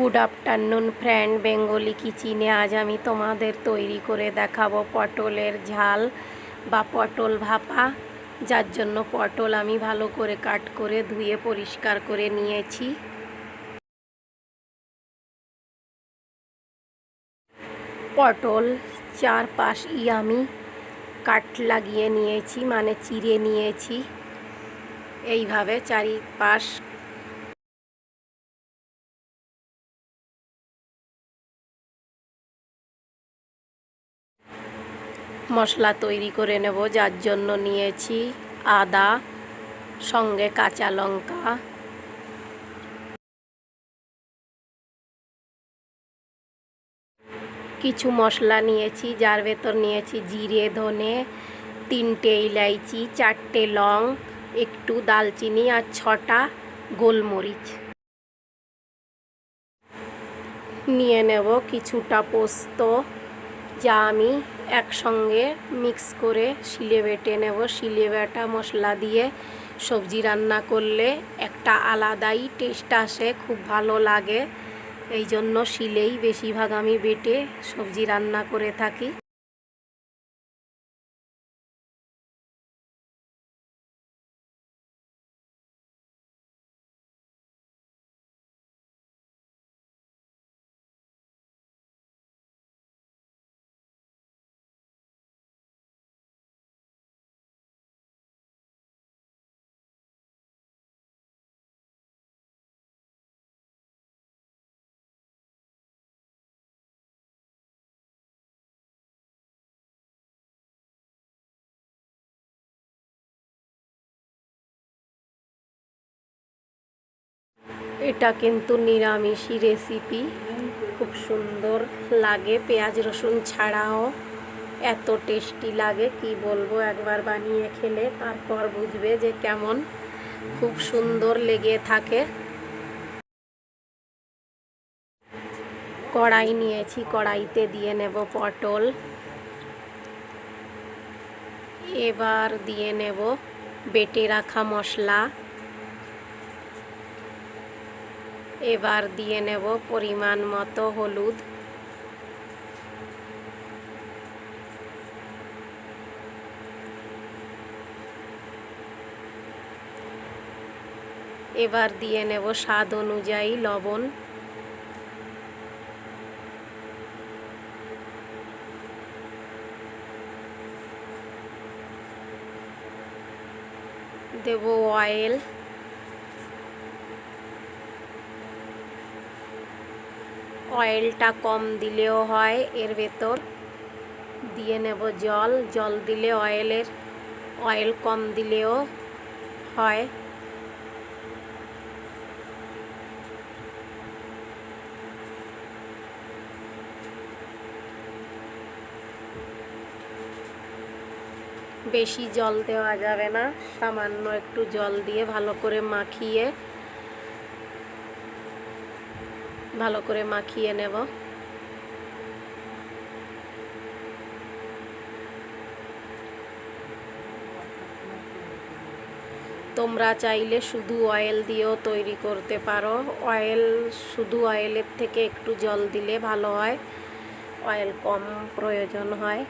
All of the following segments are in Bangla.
গুড আফটারনুন ফ্রেন্ড বেঙ্গলি কিচিনে আজ আমি তোমাদের তৈরি করে দেখাবো পটলের ঝাল বা পটল ভাপা। যার জন্য পটল আমি ভালো করে কাট করে ধুয়ে পরিষ্কার করে নিয়েছি। পটল চার পাশই আমি কাট লাগিয়ে নিয়েছি মানে চিড়ে নিয়েছি। এইভাবে চারিপাশ মশলা তৈরি করে নেব, যার জন্য নিয়েছি আদা, সঙ্গে কাঁচা লঙ্কা। কিছু মশলা নিয়েছি, যার ভেতর নিয়েছি জিরে, ধনে, তিনটে ইলাইচি, চারটে লং, একটু দালচিনি আর ছটা গোলমরিচ। নিয়ে নেব কিছুটা পোস্ত, যা আমি একসঙ্গে মিক্স করে শিলে বেটে নেব। শিলে বেটা মশলা দিয়ে সবজি রান্না করলে একটা আলাদাই টেস্ট আসে, খুব ভালো লাগে। এই জন্য শিলেই বেশিরভাগ আমি বেটে সবজি রান্না করে থাকি। এটা কিন্তু নিরামিষই রেসিপি খুব সুন্দর লাগে, পেঁয়াজ, রসুন ছাড়াও। এত টেস্টি লাগে, কি বলব, একবার বানিয়ে খেলে তারপর বুঝবে যে কেমন খুব সুন্দর লেগে থাকে। কড়াই নিয়েছি, কড়াইতে দিয়ে নেব পটল। এবার দিয়ে নেব বেটে রাখা মশলা। এবার দিয়ে নেব পরিমাণ মতো হলুদ। এবার দিয়ে নেব স্বাদ অনুযায়ী লবণ। দেব অয়েল অয়েলটা কম দিলেও হয়, এর ভেতর দিয়ে নেব জল। জল দিলে অয়েলের অয়েল কম দিলেও হয়। বেশি জল দেওয়া যাবে না, সামান্য একটু জল দিয়ে ভালো করে মাখিয়ে ভালো করে মাখিয়ে নেব। তোমরা চাইলে শুধু অয়েল দিয়েও তৈরি করতে পারো। অয়েল শুধু অয়েলের থেকে একটু জল দিলে ভালো হয়। অয়েল কম প্রয়োজন হয়।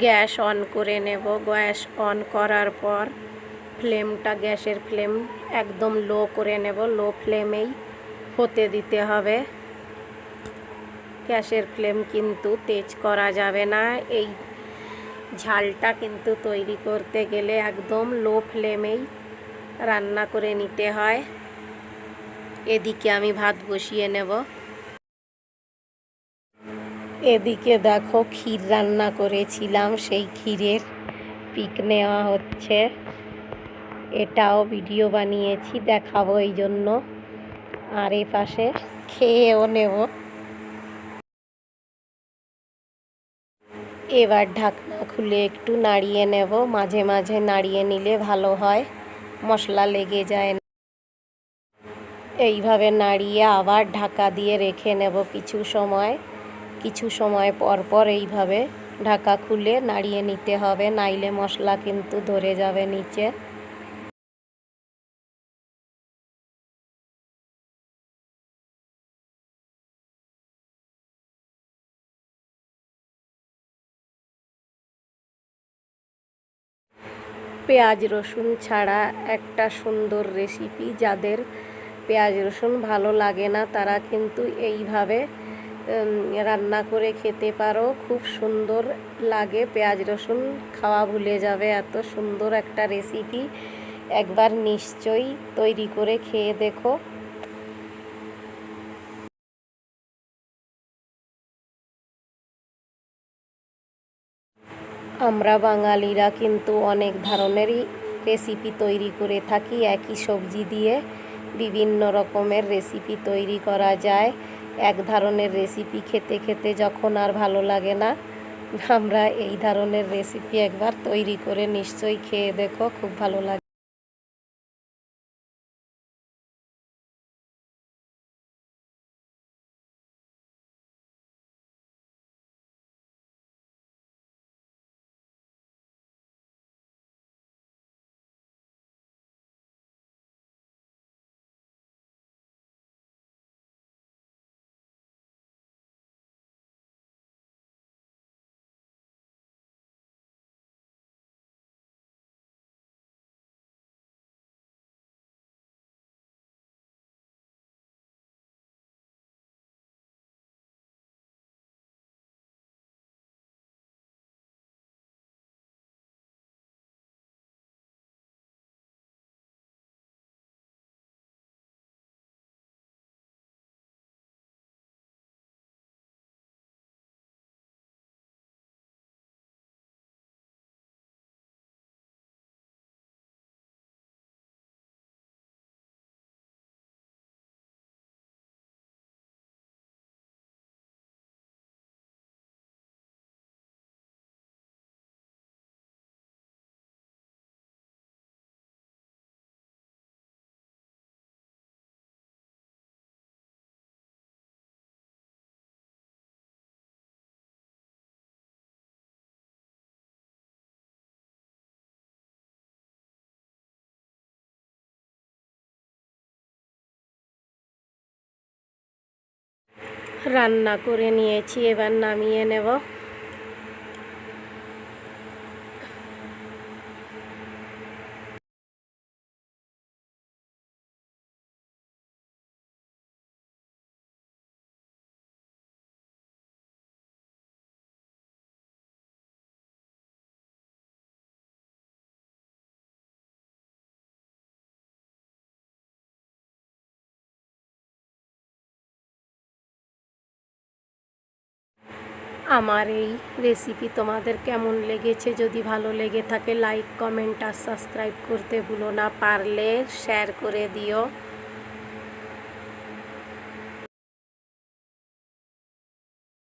গ্যাস অন করে নেব। গ্যাস অন করার পর ফ্লেমটা, গ্যাসের ফ্লেম একদম লো করে নেব। লো ফ্লেমেই হতে দিতে হবে। গ্যাসের ফ্লেম কিন্তু তেজ করা যাবে না। এই ঝালটা কিন্তু তৈরি করতে গেলে একদম লো ফ্লেমেই রান্না করে নিতে হয়। এদিকে আমি ভাত বসিয়ে নেব। এদিকে দেখো ক্ষীর রান্না করেছিলাম, সেই ক্ষীরের পিক নেওয়া হচ্ছে। এটাও ভিডিও বানিয়েছি, দেখাবো এই জন্য। আর এ পাশে খেয়েও নেব। এবার ঢাকনা খুলে একটু নাড়িয়ে নেব, মাঝে মাঝে নাড়িয়ে নিলে ভালো হয়, মশলা লেগে যায় না। এইভাবে নাড়িয়ে আবার ঢাকা দিয়ে রেখে নেব কিছু সময়। কিছু সময় পর পর এইভাবে ঢাকা খুলে নাড়িয়ে নিতে হবে। নাইলে মশলা কিন্তু ধরে যাবে নিচে। পেঁয়াজ রসুন ছাড়া একটা সুন্দর রেসিপি যাদের পেঁয়াজ রসুন ভালো লাগে না, তারা কিন্তু এইভাবে রান্না করে খেতে পারো। খুব সুন্দর লাগে। পেঁয়াজ রসুন খাওয়া ভুলে যাবে। এত সুন্দর একটা রেসিপি একবার নিশ্চয়ই তৈরি করে খেয়ে দেখো। আমরা বাঙালিরা কিন্তু অনেক ধরনেরই রেসিপি তৈরি করে থাকি। একই সবজি দিয়ে বিভিন্ন রকমের রেসিপি তৈরি করা যায়। এক ধরনের রেসিপি খেতে খেতে যখন আর ভালো লাগে না, আমরা এই ধরনের রেসিপি একবার তৈরি করে নিশ্চয়ই খেয়ে দেখো, খুব ভালো লাগে। রান্না করে নিয়েছি এবার নামিয়ে নেব। আমার এই রেসিপি তোমাদের কেমন লেগেছে? যদি ভালো লেগে থাকে লাইক কমেন্ট আর সাবস্ক্রাইব করতে ভুলো না। পারলে শেয়ার করে দিও।